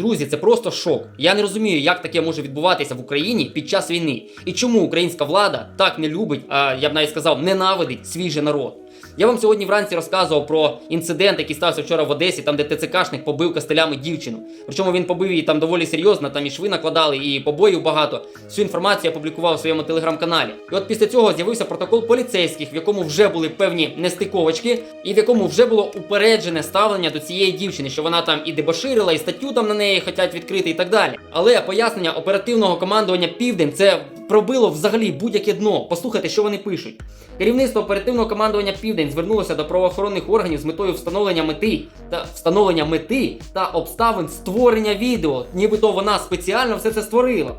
Друзі, це просто шок. Я не розумію, як таке може відбуватися в Україні під час війни. І чому українська влада так не любить, а я б навіть сказав, ненавидить свій же народ. Я вам сьогодні вранці розказував про інцидент, який стався вчора в Одесі, там де ТЦКшник побив кастелями дівчину. Причому він побив її там доволі серйозно, там і шви накладали, і побоїв багато. Всю інформацію я публікував у своєму телеграм-каналі. І от після цього з'явився протокол поліцейських, в якому вже були певні нестиковочки, і в якому вже було упереджене ставлення до цієї дівчини, що вона там і дебоширила, і статтю там на неї хочуть відкрити, і так далі. Але пояснення оперативного командування Південь це пробило взагалі будь-яке дно. Послухайте, що вони пишуть. Керівництво оперативного командування Південь звернулося до правоохоронних органів з метою встановлення мети та встановлення мети та обставин створення відео, нібито вона спеціально все це створила.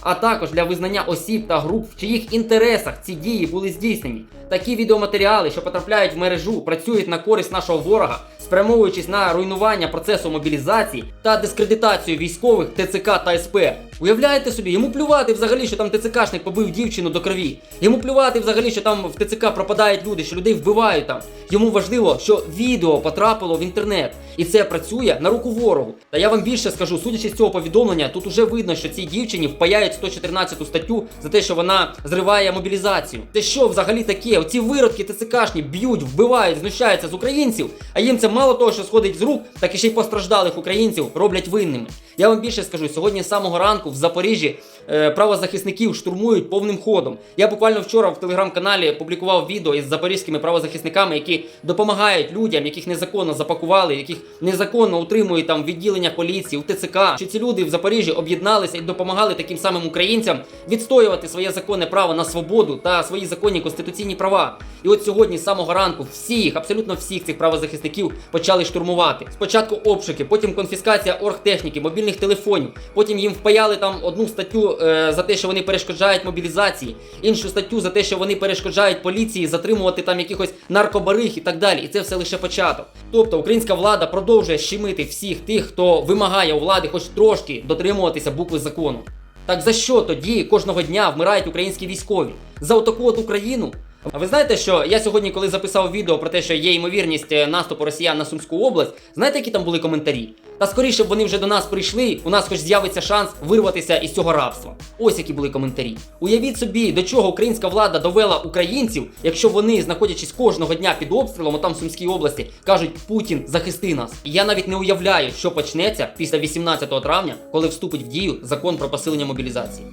А також для визнання осіб та груп, в чиїх інтересах ці дії були здійснені. Такі відеоматеріали, що потрапляють в мережу, працюють на користь нашого ворога, спрямовуючись на руйнування процесу мобілізації та дискредитацію військових ТЦК та СП. Уявляєте собі, йому плювати взагалі, що там ТЦКшник побив дівчину до крові. Йому плювати взагалі, що там в ТЦК пропадають люди, що людей вбивають там. Йому важливо, що відео потрапило в інтернет, і це працює на руку ворогу. Та я вам більше скажу, судячи з цього повідомлення, тут уже видно, що цій дівчині впаяють 114 статтю за те, що вона зриває мобілізацію. Це що взагалі таке? Оці виродки ТЦКшні б'ють, вбивають, знущаються з українців, а їм це мало того, що сходить з рук, так і ще й постраждалих українців роблять винними. Я вам більше скажу, сьогодні з самого ранку в Запоріжжі е, правозахисників штурмують повним ходом. Я буквально вчора в телеграм-каналі публікував відео із запорізькими правозахисниками, які допомагають людям, яких незаконно запакували, яких незаконно утримують там в відділеннях поліції, у ТЦК. Що ці люди в Запоріжжі об'єдналися і допомагали таким самим українцям відстоювати своє законне право на свободу та свої законні конституційні права. І от сьогодні з самого ранку всіх, абсолютно всіх цих правозахисників почали штурмувати. Спочатку обшуки, потім конфіскація оргтехніки, мобільних телефонів. Потім їм впаяли там одну статтю е, за те, що вони перешкоджають мобілізації, іншу статтю за те, що вони перешкоджають поліції затримувати там якихось наркобариг і так далі. І це все лише початок. Тобто українська влада продовжує щемити всіх тих, хто вимагає у влади хоч трошки дотримуватися букви закону. Так за що тоді кожного дня вмирають українські військові? За отаку от Україну? А ви знаєте, що я сьогодні, коли записав відео про те, що є ймовірність е, наступу росіян на Сумську область, знаєте, які там були коментарі? Та скоріше б вони вже до нас прийшли, у нас хоч з'явиться шанс вирватися із цього рабства. Ось які були коментарі. Уявіть собі, до чого українська влада довела українців, якщо вони, знаходячись кожного дня під обстрілом, там в Сумській області, кажуть Путін захисти нас. І я навіть не уявляю, що почнеться після 18 травня, коли вступить в дію закон про посилення мобілізації.